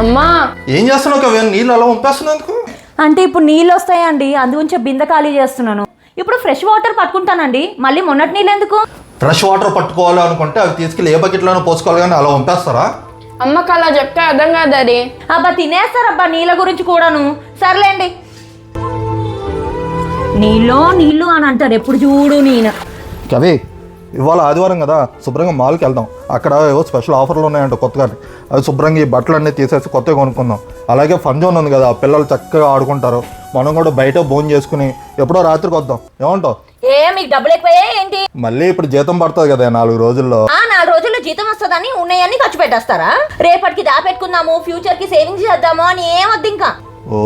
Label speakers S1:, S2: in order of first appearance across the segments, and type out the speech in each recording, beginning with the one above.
S1: అమ్మా.
S2: ఏం చేస్తున్నావు కవి నీళ్ళు అలా పంపేస్తున్నందుకు
S3: అంటే ఇప్పుడు నీళ్ళు వస్తాయండి. అందుగురించి బిందె ఖాళీ చేస్తున్నాను. ఇప్పుడు ఫ్రెష్ వాటర్ పట్టుకుంటానండి. మళ్ళీ మొన్నటి నీళ్ళు ఎందుకు?
S2: ఫ్రెష్ వాటర్ పట్టుకోవాలి అనుకుంటే అవి తీసుకెళ్ళి ఏ బకెట్లోనూ పోసుకోవాలి కానీ అలా పంపేస్తారా
S1: అమ్మకి అలా చెప్తే అర్థం కాదు డాడీ
S3: అబ్బా తినేస్తారబ్బా నీళ్ళ గురించి కూడాను. సర్లేండి. నీళ్ళు నీళ్ళు అని అంటారు. ఎప్పుడు చూడు నేను.
S2: కవి ఇవాళ ఆదివారం కదా శుభ్రంగా మాల్కి వెళ్దాం. అక్కడ ఏవో స్పెషల్ ఆఫర్లు ఉన్నాయంట కొత్తగా అవి శుభ్రంగా ఈ బట్టలన్నీ తీసేసి కొత్తగా కొనుక్కుందాం. అలాగే ఫన్ జోన్ ఉంది కదా పిల్లలు చక్కగా ఆడుకుంటారు. మనం కూడా బయట భోజనం చేసుకుని ఎప్పుడో రాత్రికి వద్దాం. ఏమంటావు?
S3: ఏ మీకు డబ్బులు ఎక్కువయ్యా ఏంటి?
S2: మళ్ళీ ఇప్పుడు జీతం పడుతుంది కదా నాలుగు రోజుల్లో.
S3: ఆ నాలుగు రోజుల్లో జీతం వస్తుందని ఉన్నాయన్నీ ఖర్చు పెట్టేస్తారా? రేపటికి దాపెట్టుకుందాము ఫ్యూచర్కి సేవింగ్స్ చేద్దాము అని ఏమొద్దు ఇంకా.
S2: ఓ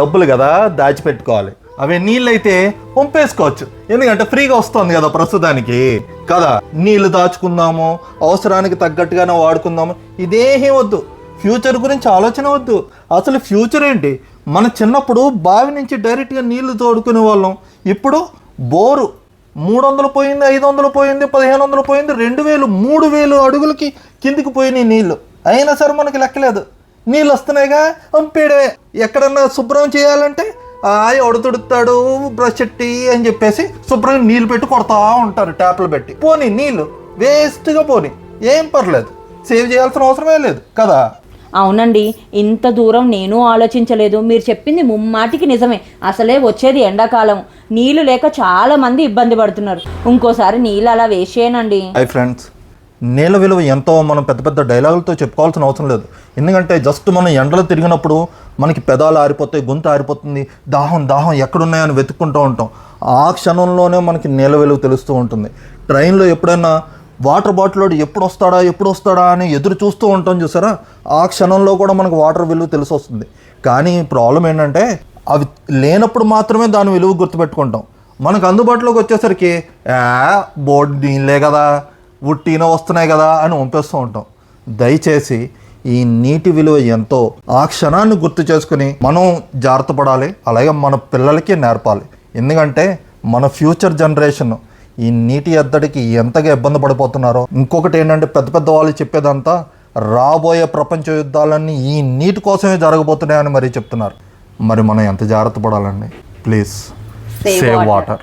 S2: డబ్బులు కదా దాచిపెట్టుకోవాలి. అవి నీళ్ళైతే పంపేసుకోవచ్చు. ఎందుకంటే ఫ్రీగా వస్తుంది కదా ప్రస్తుతానికి. కదా నీళ్ళు దాచుకుందాము అవసరానికి తగ్గట్టుగానే వాడుకుందాము. ఇదేమీ వద్దు. ఫ్యూచర్ గురించి ఆలోచన వద్దు. అసలు ఫ్యూచర్ ఏంటి? మన చిన్నప్పుడు బావి నుంచి డైరెక్ట్గా నీళ్ళు తోడుకునే వాళ్ళం. ఇప్పుడు బోరు. మూడు వందలు పోయింది ఐదు వందలు పోయింది పదిహేను వందలు పోయింది రెండు వేలు మూడు వేలు అడుగులకి కిందికి పోయినాయి నీళ్ళు అయినా సరే మనకి లెక్కలేదు. నీళ్ళు వస్తున్నాయిగా పంపేయడమే. ఎక్కడన్నా శుభ్రం చేయాలంటే ఆయ ఒడతుడుతాడు బ్రష్ ఎట్టి అని చెప్పేసి శుభ్రంగా నీళ్ళు పెట్టి కొడతా ఉంటారు ట్యాప్లు పెట్టి. పోనీ నీళ్ళు వేస్ట్గా పోనీ. ఏం పర్లేదు. సేవ్ చేయాల్సిన అవసరమే లేదు కదా?
S3: అవునండి. ఇంత దూరం నేను ఆలోచించలేదు. మీరు చెప్పింది ముమ్మాటికి నిజమే. అసలే వచ్చేది ఎండాకాలం. నీళ్ళు లేక చాలా మంది ఇబ్బంది పడుతున్నారు. ఇంకోసారి నీళ్ళు అలా వేస్ట్ చేయనండి.
S2: Hi friends. నీళ్ళ విలువ ఎంతో మనం పెద్ద పెద్ద డైలాగులతో చెప్పుకోవాల్సిన అవసరం లేదు. ఎందుకంటే జస్ట్ మనం ఎండలో తిరిగినప్పుడు మనకి పెదాలు ఆరిపోతాయి గొంతు ఆరిపోతుంది దాహం దాహం ఎక్కడున్నాయని వెతుక్కుంటూ ఉంటాం. ఆ క్షణంలోనే మనకి నీళ్ళ విలువ తెలుస్తూ ఉంటుంది. ట్రైన్లో ఎప్పుడైనా వాటర్ బాటిల్ ఎప్పుడు వస్తాడా ఎప్పుడు వస్తాడా అని ఎదురు చూస్తూ ఉంటాం చూసారా? ఆ క్షణంలో కూడా మనకు వాటర్ విలువ తెలిసి వస్తుంది కానీ ప్రాబ్లం ఏంటంటే అవి లేనప్పుడు మాత్రమే దాని విలువ గుర్తుపెట్టుకుంటాం. మనకు అందుబాటులోకి వచ్చేసరికి బోర్డు దీనిలే కదా ఉట్టిన వస్తున్నాయి కదా అని పంపిస్తూ ఉంటాం. దయచేసి ఈ నీటి విలువ ఎంతో ఆ క్షణాన్ని గుర్తు చేసుకుని మనం జాగ్రత్త పడాలి అలాగే మన పిల్లలకి నేర్పాలి. ఎందుకంటే మన ఫ్యూచర్ జనరేషన్ ఈ నీటి ఎద్దడికి ఎంతగా ఇబ్బంది పడిపోతున్నారో. ఇంకొకటి ఏంటంటే పెద్ద పెద్ద వాళ్ళు చెప్పేదంతా రాబోయే ప్రపంచ యుద్ధాలన్నీ ఈ నీటి కోసమే జరగబోతున్నాయని మరీ చెప్తున్నారు. మరి మనం ఎంత జాగ్రత్త పడాలండి? ప్లీజ్. సేవ్. వాటర్